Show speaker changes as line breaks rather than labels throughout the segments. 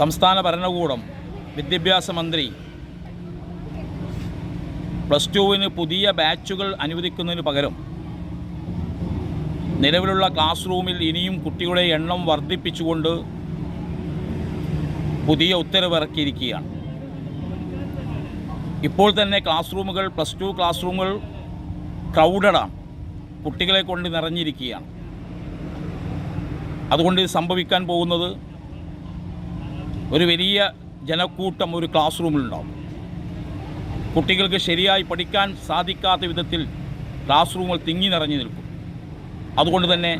സംസ്ഥാന ഭരണകൂടം വിദ്യാഭ്യാസ മന്ത്രി. പ്ലസ് ടുവിന് പുതിയ ബാച്ചുകൾ അനുവദിക്കുന്നതിന് പകരം നിലവിലുള്ള ക്ലാസ് റൂമിൽ ഇനിയും കുട്ടികളുടെ എണ്ണം വർദ്ധിപ്പിച്ചുകൊണ്ട് പുതിയ ഉത്തരവിറക്കിയിരിക്കുകയാണ്. ഇപ്പോൾ തന്നെ ക്ലാസ് റൂമുകൾ പ്ലസ് ടു ക്ലാസ് റൂമുകൾ ക്രൗഡഡാണ് കുട്ടികളെ കൊണ്ട് നിറഞ്ഞിരിക്കുകയാണ്. അതുകൊണ്ട് സംഭവിക്കാൻ പോകുന്നത് ഒരു വലിയ ജനക്കൂട്ടം ഒരു ക്ലാസ് റൂമിലുണ്ടാവും കുട്ടികൾക്ക് ശരിയായി പഠിക്കാൻ സാധിക്കാത്ത വിധത്തിൽ ക്ലാസ് റൂമുകൾ തിങ്ങി നിറഞ്ഞു നിൽക്കും. അതുകൊണ്ട് തന്നെ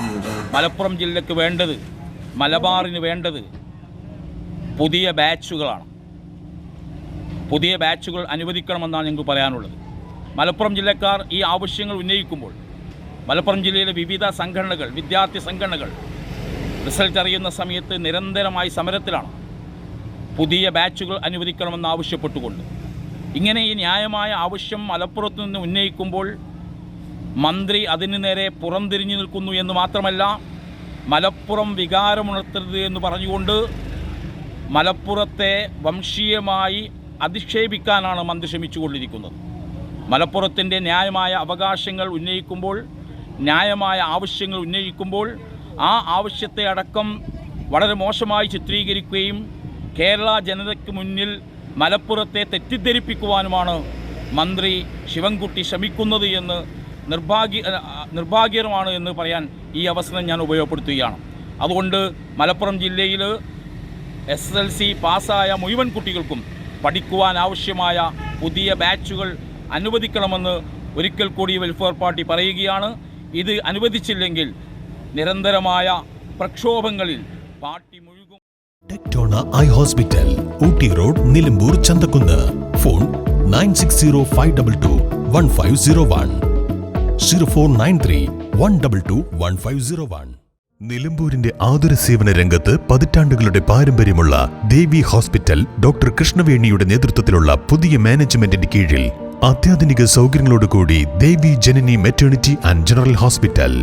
മലപ്പുറം ജില്ലയ്ക്ക് വേണ്ടത് മലബാറിന് വേണ്ടത് പുതിയ ബാച്ചുകളാണ്. പുതിയ ബാച്ചുകൾ അനുവദിക്കണമെന്നാണ് ഞങ്ങൾക്ക് പറയാനുള്ളത്. മലപ്പുറം ജില്ലക്കാർ ഈ ആവശ്യങ്ങൾ ഉന്നയിക്കുമ്പോൾ മലപ്പുറം ജില്ലയിലെ വിവിധ സംഘടനകൾ വിദ്യാർത്ഥി സംഘടനകൾ റിസൾട്ട് അറിയുന്ന സമയത്ത് നിരന്തരമായി സമരത്തിലാണ്. പുതിയ ബാച്ചുകൾ അനുവദിക്കണമെന്ന് ആവശ്യപ്പെട്ടുകൊണ്ട്. ഇങ്ങനെ ഈ ന്യായമായ ആവശ്യം മലപ്പുറത്തു നിന്ന് ഉന്നയിക്കുമ്പോൾ മന്ത്രി അതിന് നേരെ പുറംതിരിഞ്ഞു നിൽക്കുന്നു എന്ന് മാത്രമല്ല മലപ്പുറം വികാരമുണർത്തരുത് എന്ന് പറഞ്ഞുകൊണ്ട് മലപ്പുറത്തെ വംശീയമായി അധിക്ഷേപിക്കാനാണ് മന്ത്രി ശ്രമിച്ചുകൊണ്ടിരിക്കുന്നത്. മലപ്പുറത്തിന്റെ ന്യായമായ അവകാശങ്ങൾ ഉന്നയിക്കുമ്പോൾ ന്യായമായ ആവശ്യങ്ങൾ ഉന്നയിക്കുമ്പോൾ ആ ആവശ്യത്തെ അടക്കം വളരെ മോശമായി ചിത്രീകരിക്കുകയും കേരള ജനതയ്ക്ക് മുന്നിൽ മലപ്പുറത്തെ തെറ്റിദ്ധരിപ്പിക്കുവാനുമാണ് മന്ത്രി ശിവൻകുട്ടി ശ്രമിക്കുന്നത് എന്ന് നിർഭാഗ്യ നിർഭാഗ്യകരമാണ് എന്ന് പറയാൻ ഈ അവസരം ഞാൻ ഉപയോഗപ്പെടുത്തുകയാണ്. അതുകൊണ്ട് മലപ്പുറം ജില്ലയിൽ എസ് എൽ സി പാസ്സായ മുഴുവൻ കുട്ടികൾക്കും പഠിക്കുവാൻ ആവശ്യമായ പുതിയ ബാച്ചുകൾ അനുവദിക്കണമെന്ന് ഒരിക്കൽ കൂടി വെൽഫെയർ പാർട്ടി പറയുകയാണ്. ഇത് അനുവദിച്ചില്ലെങ്കിൽ നിരന്തരമായ പ്രക്ഷോഭങ്ങളിൽ party
Tectona I hospital Ooty road Nilambur Chanthakunnu phone nine six zero five double two one five zero one zero four nine three one double two one five zero one നിലമ്പൂരിന്റെ ആതുര സേവന രംഗത്ത് പതിറ്റാണ്ടുകളുടെ പാരമ്പര്യമുള്ള ദേവി hospital doctor കൃഷ്ണവേണിയുടെ നേതൃത്വത്തിലുള്ള പുതിയ മാനേജ്മെന്റിന്റെ കീഴിൽ അത്യാധുനിക സൗകര്യങ്ങളോടുകൂടി Devi Janani maternity and general hospital.